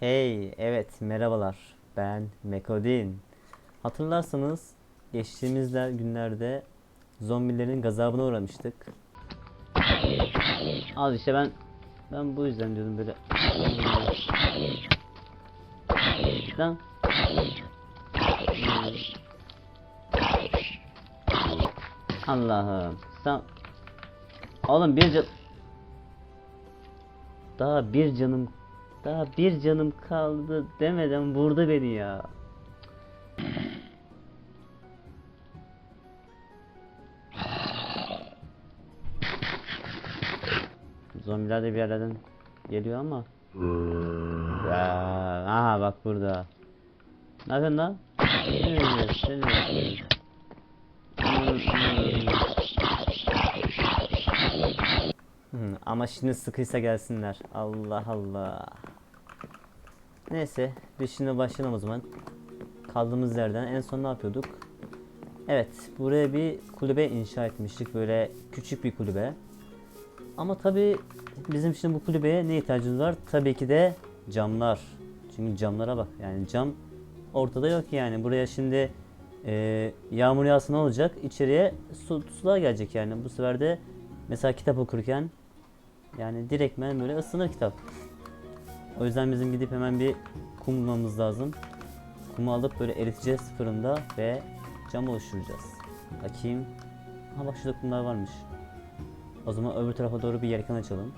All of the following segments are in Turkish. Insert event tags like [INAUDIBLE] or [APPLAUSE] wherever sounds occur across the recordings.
Hey, evet merhabalar. Ben Mekodin. Hatırlarsanız geçtiğimiz de- günlerde zombilerin gazabına uğramıştık. Al işte ben ben bu yüzden diyordum böyle. Lan. Allah'ım. Sen Oğlum bir can Daha bir canım daha bir canım kaldı demeden vurdu beni ya. Zombiler de bir yerlerden geliyor ama. Ya, aha bak burada. Ne yapıyorsun lan? Hı, ama şimdi sıkıysa gelsinler. Allah Allah. Neyse, biz şimdi başlayalım o zaman. Kaldığımız yerden en son ne yapıyorduk? Evet, buraya bir kulübe inşa etmiştik. Böyle küçük bir kulübe. Ama tabi bizim şimdi bu kulübeye ne ihtiyacımız var? Tabii ki de camlar. Çünkü camlara bak. Yani cam ortada yok yani. Buraya şimdi e, yağmur yağsa ne olacak? İçeriye su, sular gelecek yani. Bu sefer de mesela kitap okurken yani direktmen böyle ısınır kitap. O yüzden bizim gidip hemen bir kum bulmamız lazım. Kumu alıp böyle eriteceğiz fırında ve cam oluşturacağız. Bakayım. Ha bak şurada kumlar varmış. O zaman öbür tarafa doğru bir yelken açalım.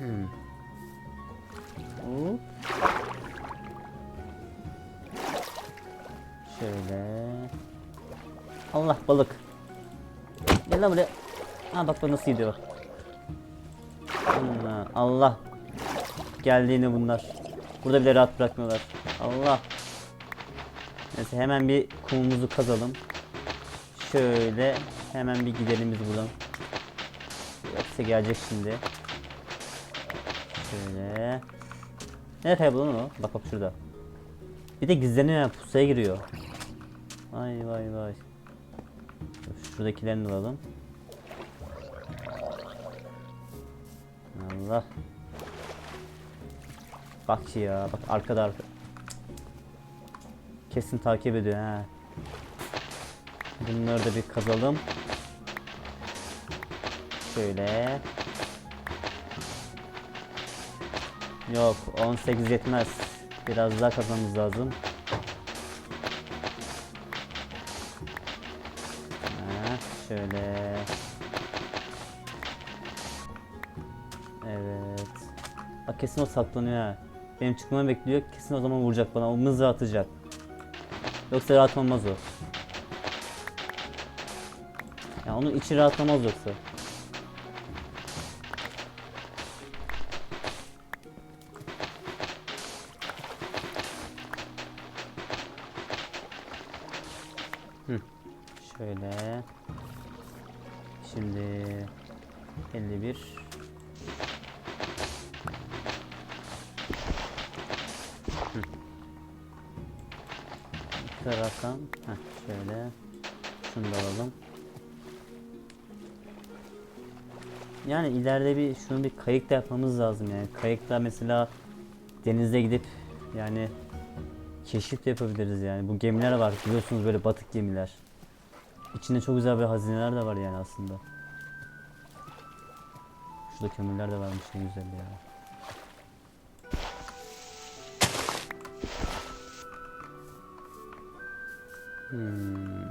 [CLEARS THROAT] Şöyle. Allah balık. Gel lan buraya. Ha bak bak nasıl gidiyor. Allah. Geldiğini bunlar. Burada bile rahat bırakmıyorlar. Allah. Neyse hemen bir kumumuzu kazalım. Şöyle hemen bir gidelim biz buradan. Yoksa gelecek şimdi. Şöyle. Nereye kayboldu lan o? Bak bak şurada. Bir de gizleniyor yani pusuya giriyor. Vay vay vay. Şuradakilerini alalım. Allah. Bak ya bak arkada arka. Kesin takip ediyor ha. Bunları da bir kazalım. Şöyle. Yok 18 yetmez. Biraz daha kazmamız lazım. Kesin o saklanıyor ha. Benim çıkmamı bekliyor. Kesin o zaman vuracak bana. O mızrağı atacak. Yoksa rahatlamaz o. Ya onun içi rahatlamaz yoksa. Hı. Şöyle. Şimdi 51 Bir taraftan heh, şöyle şunu da alalım. Yani ileride bir şunu bir kayık da yapmamız lazım yani. Kayıkla mesela denize gidip yani keşif de yapabiliriz yani. Bu gemiler var biliyorsunuz böyle batık gemiler. İçinde çok güzel bir hazineler de var yani aslında. Şurada kömürler de varmış ne güzel ya. Hmm.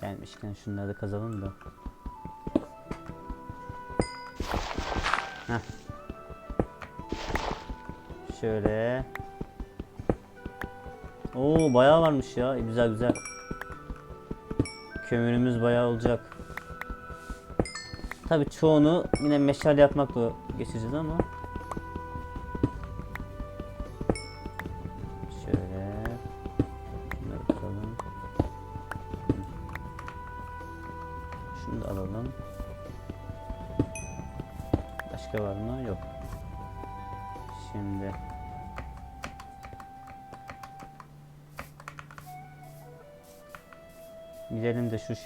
Gelmişken şunları da kazalım da. Heh. Şöyle. Oo bayağı varmış ya. Güzel güzel. Kömürümüz bayağı olacak. Tabii çoğunu yine meşale yapmakla geçeceğiz ama.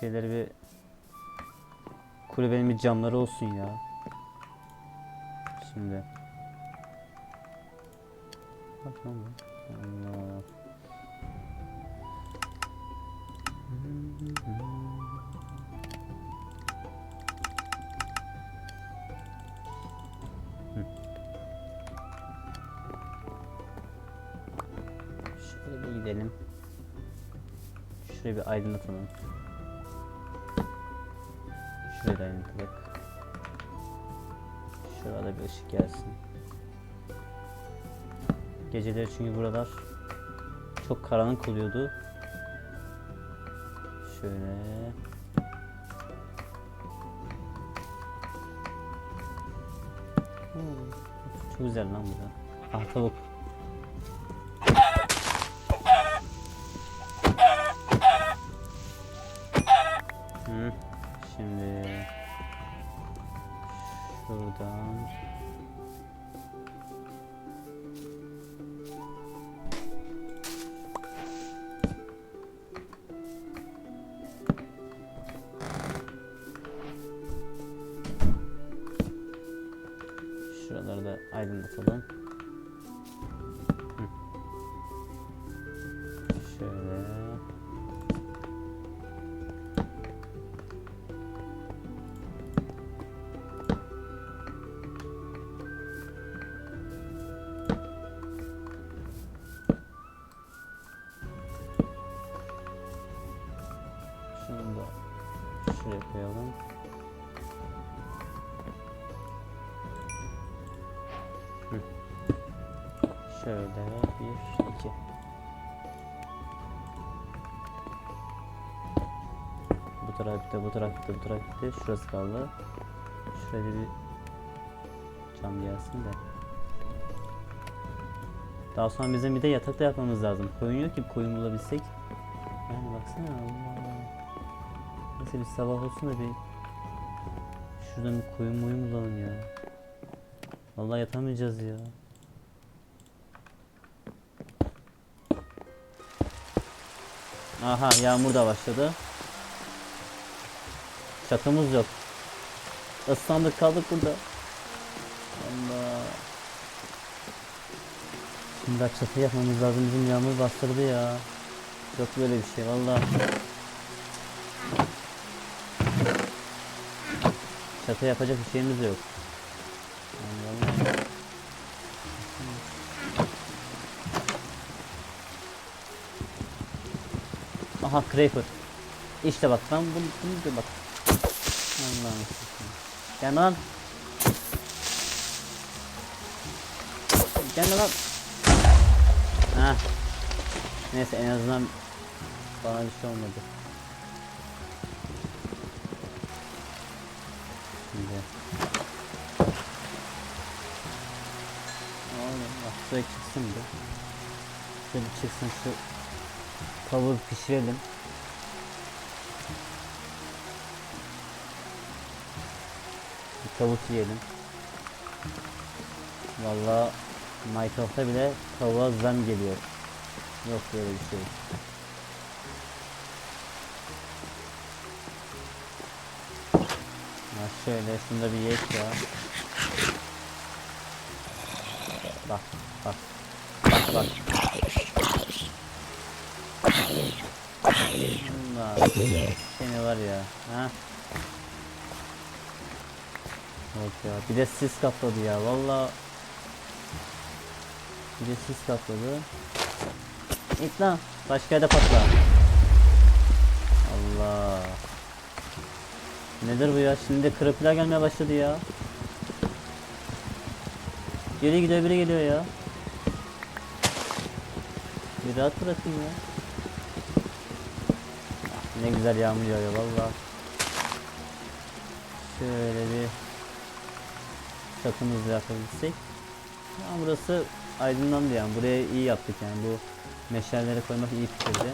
Şeyleri bir kulübenin bir camları olsun ya. şimdi. Allah. Şöyle bir gidelim. Şurayı bir aydınlatalım. Şurayı da aydınlatalım. Şurada bir ışık gelsin. Geceleri çünkü buralar çok karanlık oluyordu. Şöyle. Hmm, Çok güzel lan burada. Ah tavuk. Şuradan Şunu da şuraya koyalım. Şöyle bir, iki. Bu taraf bitti, bu taraf bitti, bu taraf bitti. Şurası kaldı. Şuraya bir cam gelsin de. Daha sonra bizim bir de yatak da yapmamız lazım. Koyun yok ki koyun bulabilsek. Yani baksana. Neyse bir sabah olsun da bir şuradan bir koyun moyun bulalım ya. Vallahi yatamayacağız ya. Aha yağmur da başladı. Çatımız yok. Islandık kaldık burada. Allah. Şimdi çatı yapmamız lazım. Bizim yağmur bastırdı ya. Yok böyle bir şey valla. Çatı yapacak bir şeyimiz yok. Aha Creeper. İşte bak ben bunu, bunu da bak. Allah'ım. Gel lan. Gel lan. Ha. Neyse en azından bana bir şey olmadı. Bak şuraya çıksın bir. Şöyle çıksın şu tavuğu pişirelim. Bir tavuk yiyelim. Valla Minecraft'ta bile tavuğa zam geliyor. Yok böyle bir şey. Ha şöyle şunda bir yek ya. Bak bak. Bak bak. Allah seni var ya. Ha? Yok ya. Bir de sis kapladı ya. Valla. Bir de sis kapladı. İt lan. Başka yerde patla. Allah. Nedir bu ya? Şimdi de kırıklar gelmeye başladı ya. Biri gidiyor biri geliyor ya. Bir rahat bırakın ya. Ah, Ne güzel yağmur yağıyor valla. Şöyle bir çatımızı yapabilsek. Ya burası aydınlandı yani. Buraya iyi yaptık yani. Bu meşalleri koymak iyi fikirdi.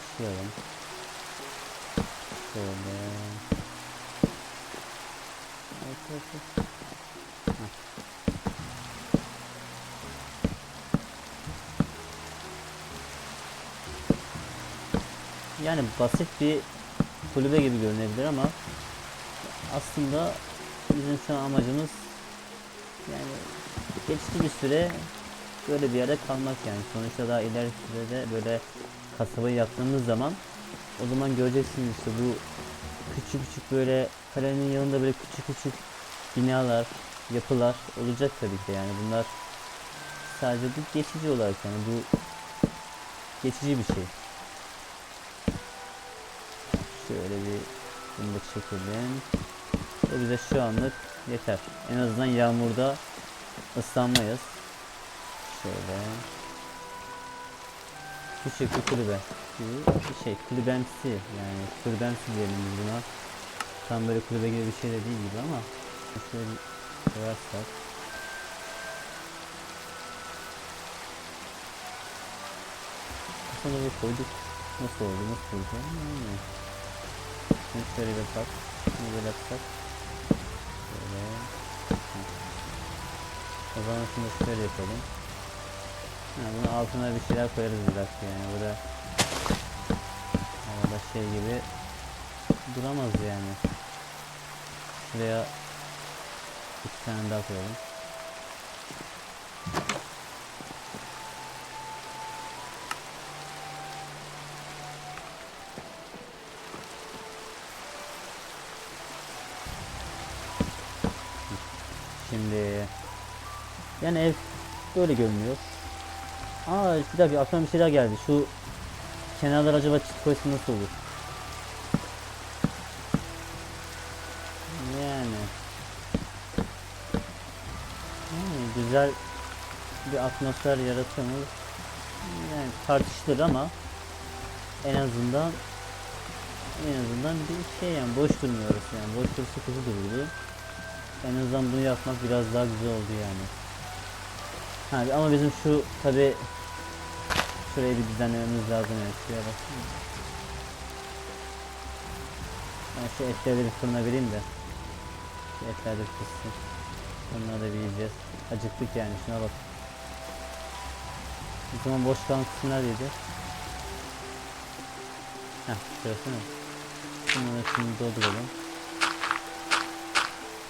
başlayalım. Şöyle. Yani basit bir kulübe gibi görünebilir ama aslında bizim şu an amacımız yani geçti bir süre böyle bir yere kalmak yani sonuçta daha ileriki sürede böyle kasabayı yaptığımız zaman o zaman göreceksiniz işte bu küçük küçük böyle kalenin yanında böyle küçük küçük binalar, yapılar olacak tabii ki yani bunlar sadece bu geçici olarak yani bu geçici bir şey. Şöyle bir bunu da çekelim. Ve bize şu anlık yeter. En azından yağmurda ıslanmayız. Şöyle. Küçük bir kulübe. Bir şey kulübemsi yani kulübemsi diyelim buna. Tam böyle kulübe gibi bir şey de değil gibi ama şöyle koyarsak Sonra bir koyduk. Nasıl oldu? Nasıl oldu? Yani. Şimdi şöyle bir bak. Şimdi böyle yapsak. Şöyle. Hı. O zaman şimdi şöyle yapalım. Ha, bunun altına bir şeyler koyarız bir dakika yani. Burada arada şey gibi duramaz yani. Şuraya iki tane daha koyalım. Şimdi yani ev böyle görünüyor. Aa bir dakika aklıma bir şey daha geldi. Şu kenarlar acaba çit koysa nasıl olur? Yani. Yani güzel bir atmosfer yaratıyor mu? Yani tartışılır ama en azından en azından bir şey yani boş durmuyoruz yani boş dursa kötü dururdu. En azından bunu yapmak biraz daha güzel oldu yani. Ha, ama bizim şu tabi şurayı bir düzenlememiz lazım yani şuraya bak. Ben şu etleri bir fırına vereyim de. Şu etler de pişsin. Onları da bir yiyeceğiz. Acıktık yani şuna bak. O zaman boş kalan kısım neredeydi? Heh şurası mı? Bunları şimdi dolduralım.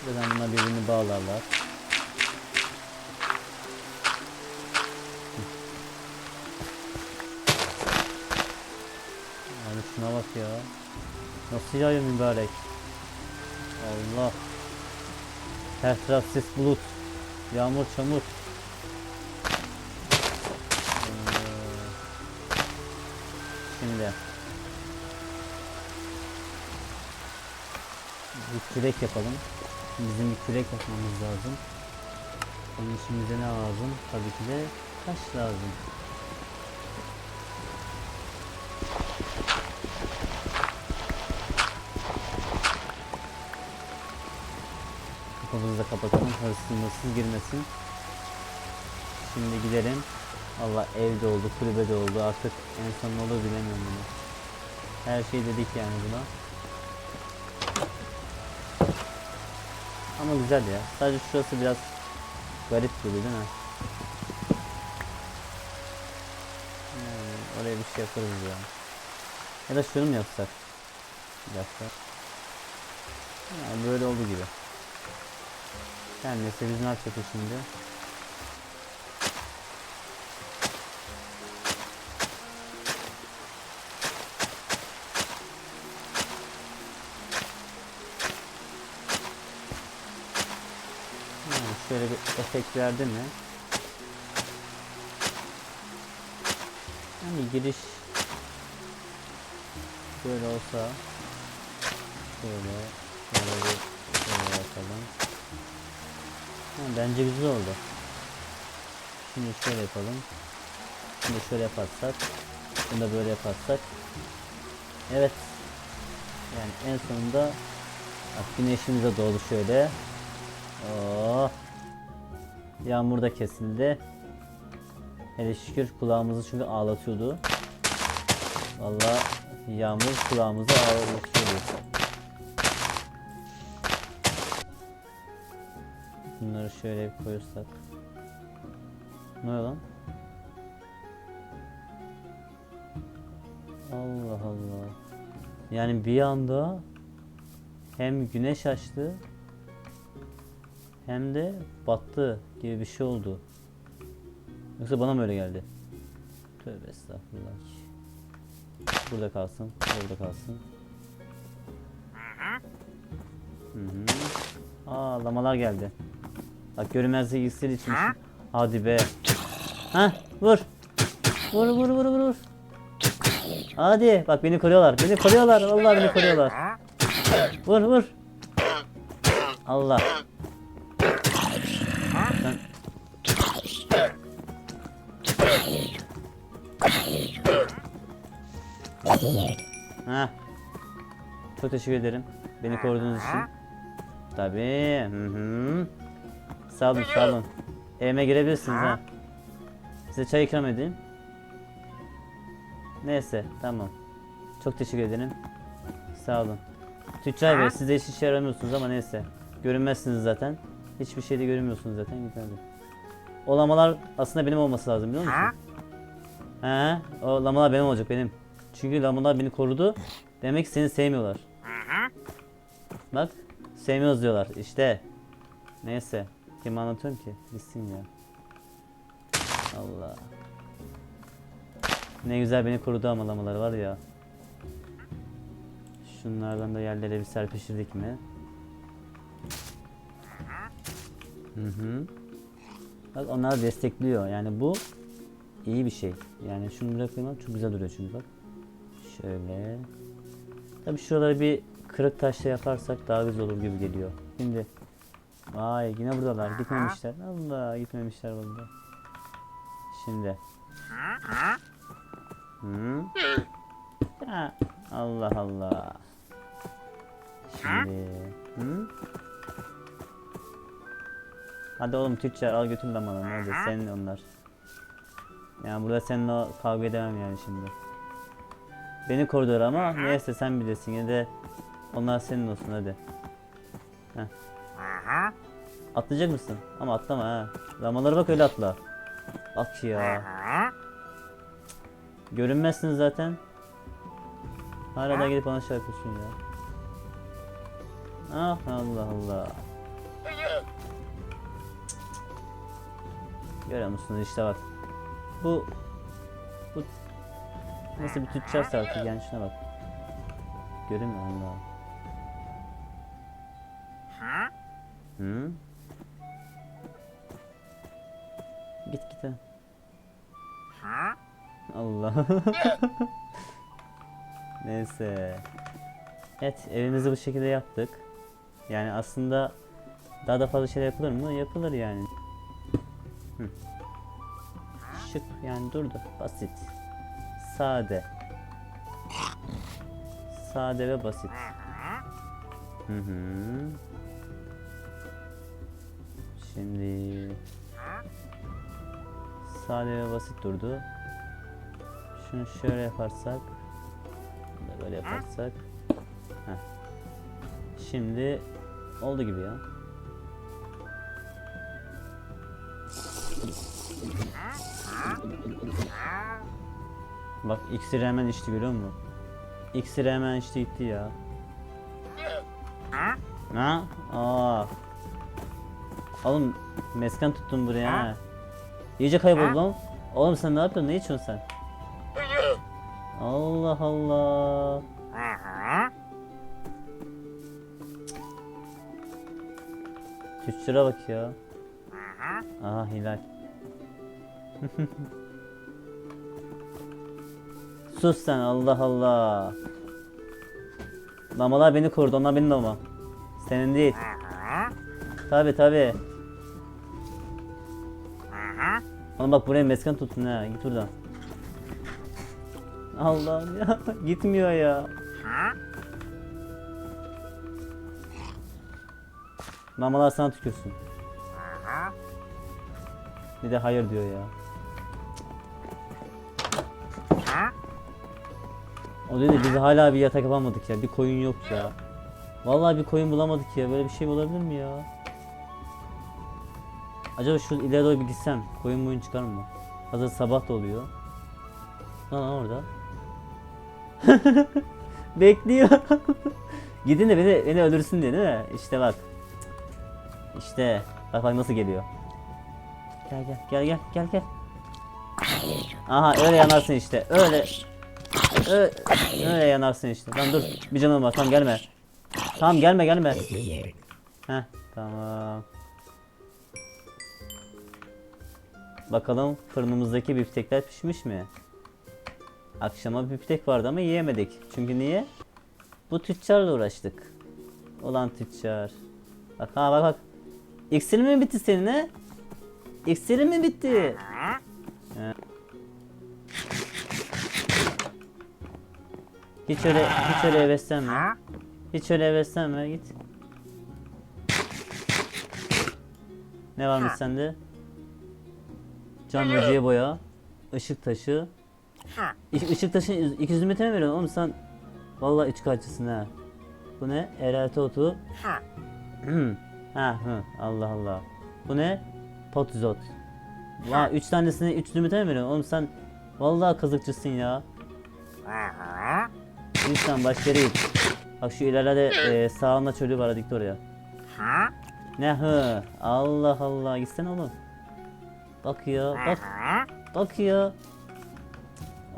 Zaten bunlar birbirini bağlarlar. Ya. Nasıl yağıyor mübarek. Allah. Her bulut. Yağmur çamur. Ee, Şimdi. Bir kürek yapalım. Bizim bir kürek yapmamız lazım. Onun için bize ne lazım? Tabii ki de taş lazım. Kapımızı da kapatalım. Hırsız hırsız girmesin. Şimdi gidelim. Allah evde oldu, kulübede oldu. Artık en son ne olur bilemiyorum bunu. Her şey dedik yani buna. Ama güzel ya. Sadece şurası biraz garip duruyor değil mi? Yani oraya bir şey yaparız ya. Ya da şunu mu yapsak? Bir dakika. Yani böyle oldu gibi. Yani neyse biz ne yapacağız şimdi? Yani şöyle bir efekt verdi mi? Yani giriş böyle olsa şöyle şöyle bir şöyle yapalım. Bence güzel oldu. Şimdi şöyle yapalım. Şimdi şöyle yaparsak. Bunu böyle yaparsak. Evet. Yani en sonunda bak güneşimiz de doğdu şöyle. Oh. Yağmur da kesildi. Hele şükür kulağımızı çünkü ağlatıyordu. Vallahi yağmur kulağımızı ağlatıyordu. Bunları şöyle bir koyursak. Ne lan? Allah Allah. Yani bir anda hem güneş açtı hem de battı gibi bir şey oldu. Yoksa bana mı öyle geldi? Tövbe estağfurullah. Burada kalsın, burada kalsın. Hı hı. Aa lamalar geldi. Bak görünmezlik iksiri içmiş. Hadi be. Ha vur. Vur vur vur vur vur. Hadi bak beni koruyorlar. Beni koruyorlar. Vallahi beni koruyorlar. Vur vur. Allah. Sen... Çok teşekkür ederim. Beni koruduğunuz için. Tabii. Hı hı. Sağ olun, sağ olun. Evime girebilirsiniz ha. Size çay ikram edeyim. Neyse, tamam. Çok teşekkür ederim. Sağ olun. Tüccar Bey siz de hiç işe yaramıyorsunuz ama neyse. Görünmezsiniz zaten. Hiçbir şeyde görünmüyorsunuz zaten. Güzeldi. O lamalar aslında benim olması lazım biliyor musun? He, o lamalar benim olacak benim. Çünkü lamalar beni korudu. Demek ki seni sevmiyorlar. Bak, sevmiyoruz diyorlar. İşte. Neyse. Kim anlatıyorum ki? Gitsin ya. Allah. Ne güzel beni korudu ama lamalar var ya. Şunlardan da yerlere bir serpiştirdik mi? Hı hı. Bak onlar destekliyor. Yani bu iyi bir şey. Yani şunu buraya koymam çok güzel duruyor çünkü bak. Şöyle. Tabi şuraları bir kırık taşla yaparsak daha güzel olur gibi geliyor. Şimdi. Vay yine buradalar. Gitmemişler. Allah gitmemişler vallahi. Şimdi. Hı? Ha, Allah Allah. Şimdi. Hı? Hadi oğlum tüccar al götür lan bana. Nerede? Senin onlar. Yani burada seninle kavga edemem yani şimdi. Beni korudular ama neyse sen bilirsin yine de onlar senin olsun hadi. Heh. Atlayacak mısın? Ama atlama ha. Lamalara bak öyle atla. At ya. Görünmezsin zaten. Hala da gelip bana şey yapıyorsun ya. Ah Allah Allah. Görüyor musunuz işte bak. Bu bu nasıl bir tüccarsa artık yani şuna bak. Görünmüyor Allah. Hı? Git git. ha. Allah. [LAUGHS] Neyse. Evet evimizi bu şekilde yaptık. Yani aslında daha da fazla şeyler yapılır mı? Yapılır yani. Hı. Şık yani durdu. Basit. Sade. Sade ve basit. Hı hı. Şimdi sade ve basit durdu. Şunu şöyle yaparsak böyle yaparsak Heh. Şimdi oldu gibi ya. Bak iksiri hemen içti görüyor musun? İksiri hemen içti gitti ya. Ha? Aa. Oğlum mesken tuttun buraya ha. İyice kayboldu lan. Oğlum sen ne yapıyorsun? Ne içiyorsun sen? Allah Allah. Tüccara bak ya. Aha Hilal. [LAUGHS] Sus sen Allah Allah. Lamalar beni korudu onlar benim lama. Senin değil. Tabi tabi. Oğlum bak buraya mesken tuttun ha git buradan. Allah'ım ya [LAUGHS] gitmiyor ya. Mamalar sana tükürsün. Bir de hayır diyor ya. O dedi biz hala bir yatak yapamadık ya. Bir koyun yok ya. Vallahi bir koyun bulamadık ya. Böyle bir şey olabilir mi ya? Acaba şu ileri doğru bir gitsem koyun boyun çıkar mı? Hazır sabah da oluyor. Lan orada. [LAUGHS] Bekliyor. [LAUGHS] Gidin de beni, beni öldürsün diye değil mi? İşte bak. İşte bak bak nasıl geliyor. Gel gel gel gel gel gel. Aha öyle yanarsın işte. Öyle. Öyle, öyle yanarsın işte. Tamam dur. Bir canım var. Tamam gelme. Tamam gelme gelme. Heh tamam. Bakalım fırınımızdaki biftekler pişmiş mi? Akşama biftek vardı ama yiyemedik. Çünkü niye? Bu tüccarla uğraştık. Olan tüccar. Bak ha bak bak. İksirin mi bitti senin he? İksirin mi bitti? He. Hiç öyle hiç öyle heveslenme. Hiç öyle heveslenme git. Ne varmış sende? Cam böceği boya, ışık taşı. Işık taşı 200 metre mi veriyorsun oğlum sen? Vallahi iç kaççısın ha. Bu ne? Erelti otu. [CLEARS THROAT] Ha hı. Allah Allah. Bu ne? Potizot. Vay 3 tanesine 300 metre mi veriyorsun oğlum sen? Vallahi kazıkçısın ya. Lütfen başka yere git. Bak şu ilerlerde e, sağında çölü var hadi git oraya. Ne hı? Allah Allah gitsene oğlum. Bak ya bak. Bak ya.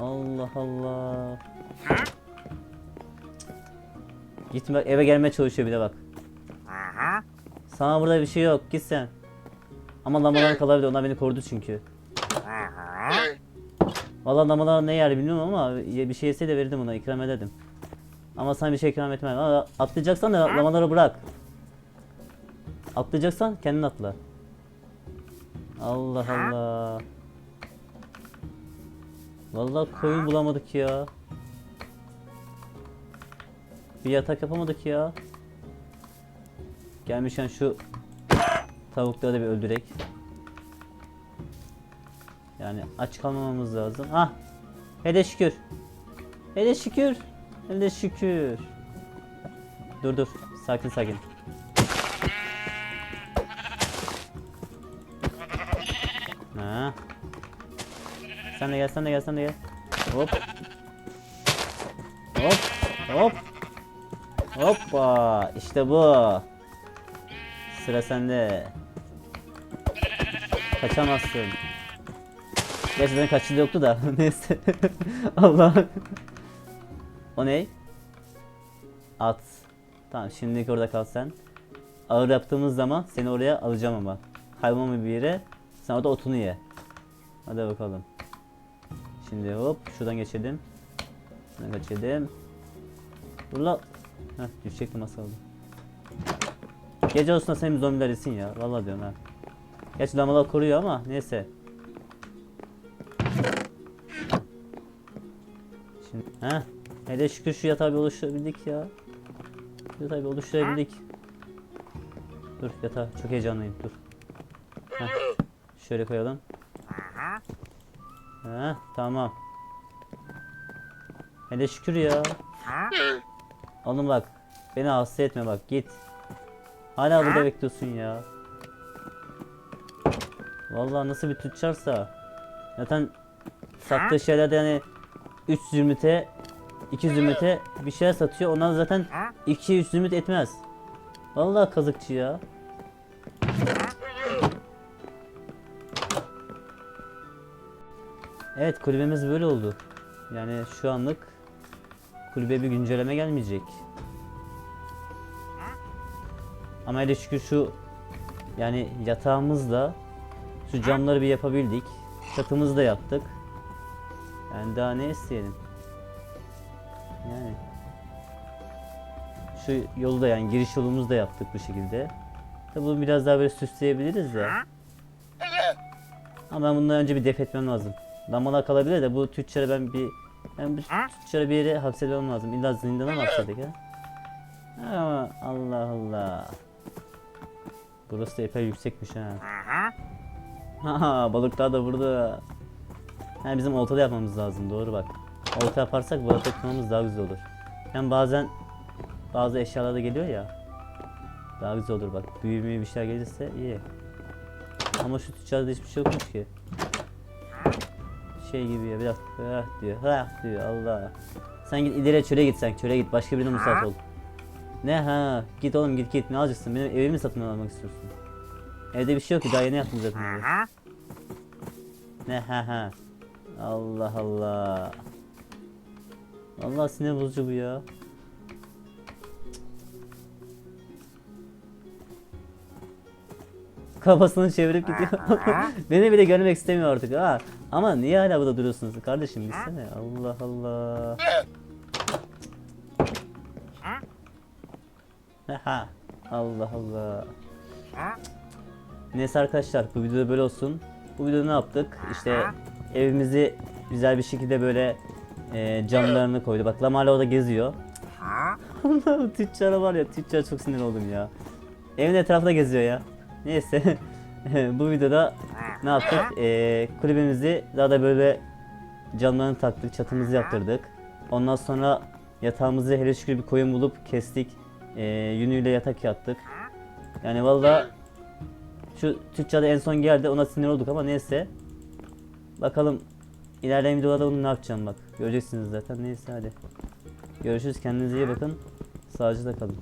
Allah Allah. Gitme eve gelmeye çalışıyor bir de bak. Sana burada bir şey yok git sen. Ama lamalar kalabilir onlar beni korudu çünkü. Vallahi lamalar ne yer bilmiyorum ama bir şey yese de verirdim ona ikram ederdim. Ama sana bir şey ikram etmem. Ama atlayacaksan da lamaları bırak. Atlayacaksan kendin atla. Allah Allah. Vallahi koyun bulamadık ya. Bir yatak yapamadık ya. Gelmişken şu tavukları da bir öldürek. Yani aç kalmamamız lazım. Ah! Hele şükür. Hele şükür. Hele şükür. Dur dur. Sakin sakin. Ha. Sen de gel, sen de gel, sen de gel. Hop. Hop. Hop. Hoppa. İşte bu. Sıra sende. Kaçamazsın. Gerçekten kaçıncı yoktu da. [LAUGHS] Neyse. Allah. o ne? At. Tamam şimdilik orada kal sen. Ağır yaptığımız zaman seni oraya alacağım ama. Kaybolma bir yere. Sen orada otunu ye. Hadi bakalım. Şimdi hop şuradan geçelim. Şuradan geçelim. Dur la. Heh düşecektim kaldı. Gece olsun senin zombiler yesin ya. Vallahi diyorum ha. Gerçi lamalar koruyor ama neyse. Şimdi ha hele şükür şu yatağı bir oluşturabildik ya. Şu yatağı bir oluşturabildik. Dur yatağı çok heyecanlıyım dur. Heh, şöyle koyalım. Ha tamam. Hele şükür ya. Oğlum bak beni hasta etme bak git. Hala burada bekliyorsun ya. Vallahi nasıl bir tüccarsa. Zaten sattığı şeylerde yani 3 zümrüte 2 zümrüte bir şeyler satıyor. Ondan zaten 2-3 zümrüt etmez. Vallahi kazıkçı ya. Evet kulübemiz böyle oldu. Yani şu anlık kulübe bir güncelleme gelmeyecek. Ama hele şükür şu yani yatağımızla şu camları bir yapabildik. Çatımızı da yaptık. Yani daha ne isteyelim? Yani şu yolu da yani giriş yolumuzu da yaptık bu şekilde. Tabi bunu biraz daha böyle süsleyebiliriz de. Ama ben bundan önce bir def etmem lazım. Lamalar kalabilir de bu tüccarı ben bir ben bu tüccarı bir yere hapsetmem lazım. İlla zindana mı hapsettik ha? Ama Allah Allah. Burası da epey yüksekmiş ha. Ha balıklar da burada. Ha bizim oltada yapmamız lazım doğru bak. Olta yaparsak balık tutmamız daha güzel olur. Hem bazen bazı eşyalar da geliyor ya. Daha güzel olur bak. Büyümeye bir şeyler gelirse iyi. Ama şu tüccarda hiçbir şey yokmuş ki. Şey gibi ya bir dakika ah diyor. Ah diyor Allah. Sen git ileriye çöle git sen. Çöle git. Başka birine musallat ol. Ne ha? Git oğlum git git. Ne alacaksın? Benim evimi satın almak istiyorsun. Evde bir şey yok ki. Daha yeni yaptım zaten. Ne ha ha. Allah Allah. Allah sinir bozucu bu ya. Kafasını çevirip gidiyor. [LAUGHS] Beni bile görmek istemiyor artık ha. Ama niye hala burada duruyorsunuz kardeşim gitsene. Allah Allah. Ha Allah Allah. Neyse arkadaşlar bu video böyle olsun. Bu videoda ne yaptık? İşte evimizi güzel bir şekilde böyle e, camlarını koydu. Bak Lam hala orada geziyor. [LAUGHS] Allah'ım tüccara var ya tüccara çok sinir oldum ya. Evin etrafında geziyor ya. Neyse [LAUGHS] bu videoda ne yaptık? E, kulübemizi daha da böyle camlarını taktık, çatımızı yaptırdık. Ondan sonra yatağımızı hele şükür bir koyun bulup kestik. E, yünüyle yatak yattık. Yani valla şu da en son geldi ona sinir olduk ama neyse. Bakalım ilerleyen videolarda onu ne yapacağım bak. Göreceksiniz zaten neyse hadi. Görüşürüz kendinize iyi bakın. Sağlıcakla kalın.